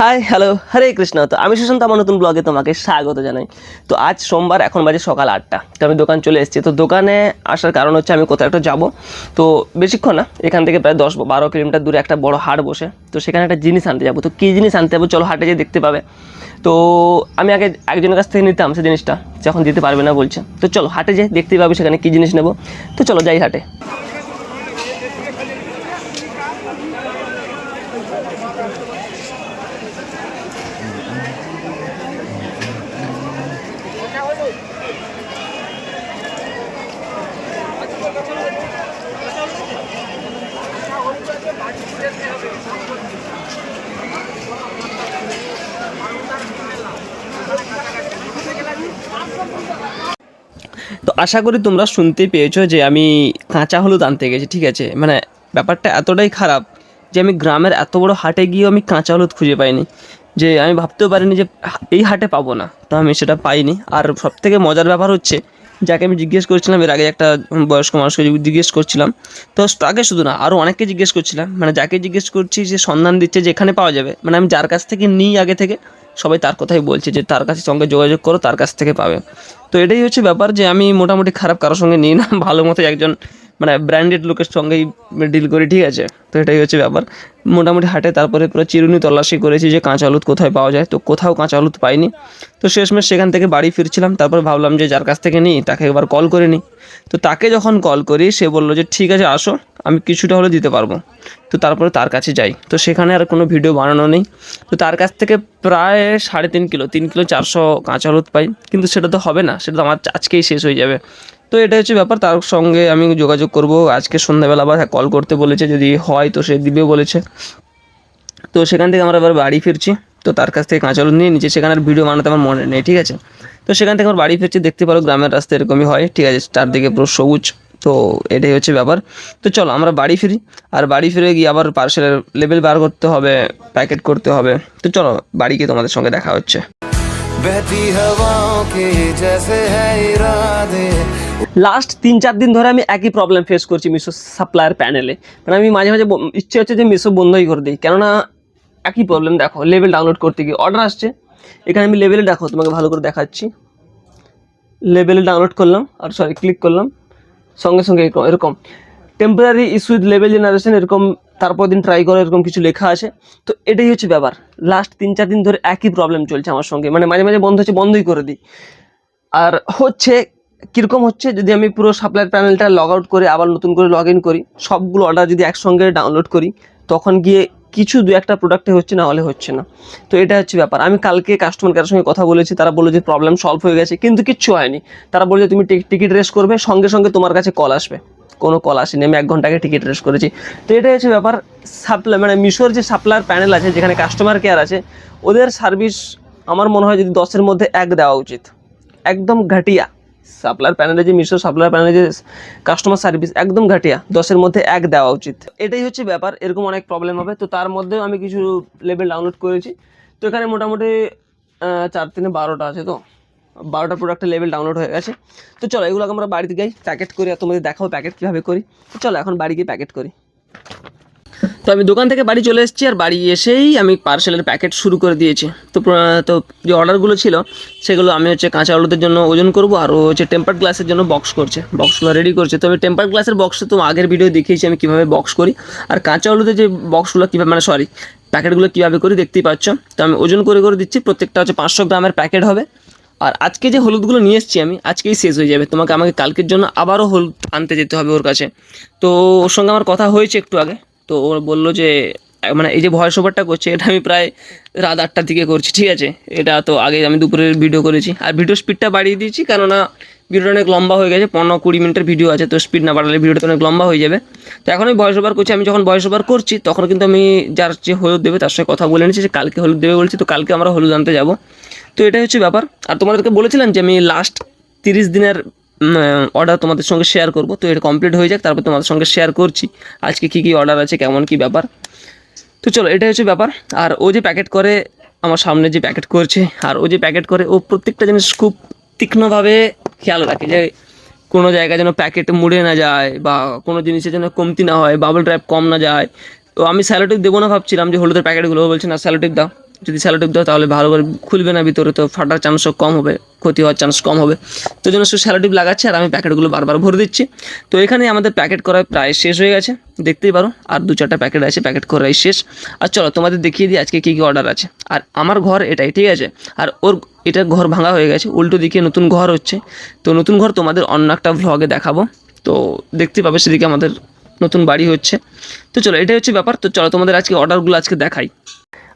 Hi hello হরে কৃষ্ণ তো আমি সুশান্ত আমার নতুন ব্লগে তোমাকে স্বাগত জানাই। তো আজ সোমবার, এখন বাজে সকাল আটটা। তো আমি দোকান চলে এসেছি। তো দোকানে আসার কারণ হচ্ছে, আমি কোথাও একটা যাব। তো বেশিক্ষণ না, এখান থেকে প্রায় দশ বারো কিলোমিটার দূরে একটা বড় হাট বসে। তো সেখানে একটা জিনিস আনতে যাব। তো কী জিনিস আনতে যাব? চলো হাটে যেয়ে দেখতে পাবে। তো আমি আগে একজনের কাছ থেকে নিতাম সেই জিনিসটা। যখন দিতে পারবে না বলছে। তো চলো, হাটে যেয়ে দেখতে পাবে সেখানে কী জিনিস নেব। তো চলো, যাই হাটে তো আশা করি তোমরা শুনতে পেয়েছ যে আমি কাঁচা হলুদ আনতে গেছি, ঠিক আছে? মানে ব্যাপারটা এতটাই খারাপ যে আমি গ্রামের এত বড় হাটে গিয়েও আমি কাঁচা হলুদ খুঁজে পাইনি। যে আমি ভাবতেও পারিনি যে এই হাটে পাবো না। তো আমি সেটা পাইনি। আর সব থেকে মজার ব্যাপার হচ্ছে যাকে আমি জিজ্ঞেস করছিলাম, এর আগে একটা বয়স্ক মানুষকে জিজ্ঞেস করছিলাম, তো তাকে শুধু না আরও অনেককে জিজ্ঞেস করছিলাম। মানে যাকে জিজ্ঞেস করছি যে সন্ধান দিচ্ছে যে এখানে পাওয়া যাবে। মানে আমি যার কাছ থেকে নিই আগে থেকে, সবাই তার কথাই বলছে যে, তার কাছে সঙ্গে যোগাযোগ করো, তার কাছ থেকে পাবে। তো এটাই হচ্ছে ব্যাপার যে, আমি মোটামুটি খারাপ কারোর সঙ্গে নিই না। ভালো মতো একজন মানে ব্র্যান্ডেড লোকের সঙ্গেই ডিল করি, ঠিক আছে? তো এটাই হচ্ছে ব্যাপার। মোটামুটি হাটে তারপরে পুরো চিরুনি তল্লাশি করেছি যে কাঁচা হলুদ কোথায় পাওয়া যায়। তো কোথাও কাঁচা হলুদ পাইনি। তো শেষমেশ সেখান থেকে বাড়ি ফিরছিলাম, তারপর ভাবলাম যে যার কাছ থেকে নিই, তাকে একবার কল করে নিই। তো তাকে যখন কল করি, সে বলল যে, ঠিক আছে, আসো, আমি কিছুটা হলে দিতে পারব। তো তারপরে তার কাছে যাই। তো সেখানে আর কোনো ভিডিও বানানো নেই। তো তার কাছ থেকে প্রায় সাড়ে তিন কিলো তিন কিলো চারশো কাঁচা হলুদ পাই। কিন্তু সেটা তো হবে না, সেটা তো আমার আজকেই শেষ হয়ে যাবে। তো এটা হচ্ছে ব্যাপার। তার সঙ্গে আমি যোগাযোগ করব। আজকে সন্ধ্যাবেলা বা কল করতে বলেছে, যদি হয় তো সে দিবে বলেছে। তো সেখান থেকে আমরা এবার বাড়ি ফিরছি। তো তার কাছ থেকে কাঁচা নিয়ে নিচে সেখানে ভিডিও বানাতে আমার মনে নেই, ঠিক আছে? তো সেখান থেকে আমার বাড়ি ফিরছি, দেখতে পারো গ্রামের রাস্তা এরকমই হয়, ঠিক আছে? চারদিকে পুরো সবুজ। তো এটাই হচ্ছে ব্যাপার। তো চলো আমরা বাড়ি ফিরি। আর বাড়ি ফিরে গিয়ে আবার পার্সেলের লেভেল বার করতে হবে প্যাকেট করতে হবে। তো চলো বাড়ি গিয়ে তোমাদের সঙ্গে দেখা হচ্ছে। बहती हवाओं के जैसे है इरादे লাস্ট তিন চার দিন ধরে আমি একই প্রবলেম ফেস করছি মিশো সাপ্লায়ার প্যানেলে মানে আমি মাঝে মাঝে ব- ইচ্ছে হচ্ছে যে মিশো বন্ধই করে দিই কেননা একই প্রবলেম দেখো লেভেল ডাউনলোড করতে গিয়ে অর্ডার আসছে এখানে আমি লেভেলে দেখো তোমাকে ভালো করে দেখাচ্ছি লেভেলে ডাউনলোড করলাম আর সরি ক্লিক করলাম সঙ্গে সঙ্গে এরকম এরকম temporary issue with level generation এরকম তারপর দিন ট্রাই করে এরকম কিছু লেখা আছে। তো এটাই হচ্ছে ব্যাপার। লাস্ট তিন চার দিন ধরে একই প্রবলেম চলছে আমার সঙ্গে। মানে মাঝে মাঝে বন্ধ হচ্ছে, বন্ধই করে দিই। আর হচ্ছে, কীরকম হচ্ছে, যদি আমি পুরো সাপ্লাই প্যানেলটা লগ আউট করে আবার নতুন করে লগ ইন করি, সবগুলো অর্ডার যদি একসঙ্গে ডাউনলোড করি, তখন গিয়ে কিছু দু একটা প্রোডাক্টে হচ্ছে, না হলে হচ্ছে না। তো এটা হচ্ছে ব্যাপার। আমি কালকে কাস্টমার কেয়ারের সঙ্গে কথা বলেছি, তারা বলল যে প্রবলেম সলভ হয়ে গেছে, কিন্তু কিচ্ছু হয়নি। তারা বলছে তুমি টিকিট রেস করবে, সঙ্গে সঙ্গে তোমার কাছে কল আসবে। কোনো কল আসেনি, আমি এক ঘণ্টা আগে টিকিট রেস করেছি। তো এটাই হচ্ছে ব্যাপার সাপ্লাই মানে মিশোর যে সাপ্লায়ার প্যানেল আছে, যেখানে কাস্টমার কেয়ার আছে, ওদের সার্ভিস আমার মনে হয় যদি দশের মধ্যে এক দেওয়া উচিত। একদম ঘাটিয়া। সাপ্লায়ার প্যানেলে যে মিশো সাপ্লায়ার প্যানেলে যে কাস্টমার সার্ভিস একদম ঘাটিয়া। দশের মধ্যে এক দেওয়া উচিত। এটাই হচ্ছে ব্যাপার, এরকম অনেক প্রবলেম হবে। তো তার মধ্যেও আমি কিছু লেভেল ডাউনলোড করেছি। তো এখানে মোটামুটি চার তিনে বারোটা আছে তো। বারোটা প্রোডাক্টের লেভেল ডাউনলোড হয়ে গেছে। তো চলো এগুলোকে আমরা বাড়িতে যাই প্যাকেট করি আর তোমাদের দেখাও প্যাকেট কীভাবে করি। তো চলো, এখন বাড়ি গিয়ে প্যাকেট করি। তো আমি দোকান থেকে বাড়ি চলে এসেছি আর বাড়ি এসেই আমি পার্সেলের প্যাকেট শুরু করে দিয়েছি। তো তো যে অর্ডারগুলো ছিল, সেগুলো আমি হচ্ছে কাঁচা আলুদের জন্য ওজন করব আর ও হচ্ছে টেম্পার গ্লাসের জন্য বক্স করছে। বক্সগুলো রেডি করছে। তো আমি টেম্পার গ্লাসের বক্সে তো আগের ভিডিও দেখিয়েছি আমি কীভাবে বক্স করি। আর কাঁচা আলুদের যে বক্সগুলো কীভাবে মানে সরি প্যাকেটগুলো কীভাবে করি দেখতেই পাচ্ছ। তো আমি ওজন করে করে দিচ্ছি। প্রত্যেকটা হচ্ছে পাঁচশো গ্রামের প্যাকেট হবে। আর আজকে যে হলুদগুলো নিয়ে এসেছি আমি, আজকেই শেষ হয়ে যাবে। তোমাকে আমাকে কালকের জন্য আবারও হলুদ আনতে যেতে হবে ওর কাছে। তো ওর সঙ্গে আমার কথা হয়েছে একটু আগে। তো ও বলল যে মানে এই যে ভয়েস ওভারটা করছে, এটা আমি প্রায় রাত আটটার দিকে করছি, ঠিক আছে? এটা তো আগে আমি দুপুরের ভিডিও করেছি। আর ভিডিও স্পিডটা বাড়িয়ে দিয়েছি, কেননা ভিডিওটা অনেক লম্বা হয়ে গেছে, পনেরো কুড়ি মিনিটের ভিডিও আছে, তো স্পিড না বাড়ালে ভিডিওটা অনেক লম্বা হয়ে যাবে। তো এখন আমি ভয়েস ওভার করছি, আমি যখন ভয়েস ওভার করছি, তখন কিন্তু আমি যার যে হলুদ দেবে তার সঙ্গে কথা বলে নিচ্ছি যে কালকে হলুদ দেবে বলছি, তো কালকে আমরা হলুদ আনতে যাব। তো এটাই হচ্ছে ব্যাপার। আর তোমাদেরকে বলেছিলাম যে আমি লাস্ট তিরিশ দিনের অর্ডার তোমাদের সঙ্গে শেয়ার করব, তো এটা কমপ্লিট হয়ে যাক, তারপর তোমাদের সঙ্গে শেয়ার করছি, আজকে কী কী অর্ডার আছে, কেমন কী ব্যাপার। তো চলো, এটাই হচ্ছে ব্যাপার। আর ও যে প্যাকেট করে, আমার সামনে যে প্যাকেট করছে, আর ও যে প্যাকেট করে, ও প্রত্যেকটা জিনিস খুব তীক্ষ্ণভাবে খেয়াল রাখি যে কোনো জায়গায় যেন প্যাকেট মুড়ে না যায় বা কোনো জিনিসের যেন কমতি না হয় বাবল ড্রাইভ কম না যায়। তো আমি স্যালোটিভ দেবো না ভাবছিলাম যে হলুদের প্যাকেটগুলো। বলছে, না স্যালোটিভ দাও। যদি স্যালোটিপ দাও তাহলে ভালো করে খুলবে না ভিতরে, তো ফাটার চান্সও কম হবে, ক্ষতি হওয়ার চান্স কম হবে। তো জন্য শুধু স্যালোটিপ লাগাচ্ছি আর আমি প্যাকেটগুলো বারবার ভরে দিচ্ছি। তো এখানে আমাদের প্যাকেট করা প্রায় শেষ হয়ে গেছে, দেখতেই পারো, আর দু চারটা প্যাকেট আছে প্যাকেট করাই শেষ। আর চলো তোমাদের দেখিয়ে দিই আজকে কী কী অর্ডার আছে। আর আমার ঘর এটাই, ঠিক আছে? আর ওর এটা ঘর ভাঙা হয়ে গেছে, উল্টো দিকে নতুন ঘর হচ্ছে। তো নতুন ঘর তোমাদের অন্য একটা ভ্লগে দেখাবো। তো দেখতে পাবে সেদিকে আমাদের নতুন বাড়ি হচ্ছে। তো চলো এটাই হচ্ছে ব্যাপার। তো চলো তোমাদের আজকে অর্ডারগুলো আজকে দেখাই।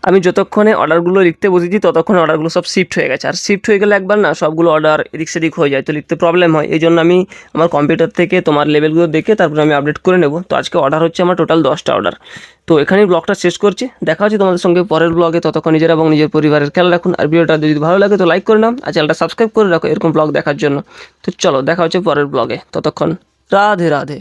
আমি যতক্ষণে অর্ডারগুলো লিখতে বসেছি, ততক্ষণে অর্ডারগুলো সব শিফট হয়ে গেছে। আর শিফট হয়ে গেলে একবার না সবগুলো অর্ডার এদিক সেদিক হয়ে যায়, তো লিখতে প্রবলেম হয়। এই জন্য আমি আমার কম্পিউটার থেকে তোমার লেভেলগুলো দেখে তারপরে আমি আপডেট করে নেব। তো আজকে অর্ডার হচ্ছে আমার টোটাল দশটা অর্ডার তো এখানেই ব্লগটা শেষ করছি। দেখা হচ্ছে তোমাদের সঙ্গে পরের ব্লগে ততক্ষণ নিজেরা এবং নিজের পরিবারের খেয়াল রাখুন। আর ভিডিওটা যদি ভালো লাগে তো লাইক করে নাও, আর চ্যানেলটা সাবস্ক্রাইব করে রাখো এরকম ব্লগ দেখার জন্য। তো চলো, দেখা হচ্ছে পরের ব্লগে ততক্ষণ রাধে রাধে।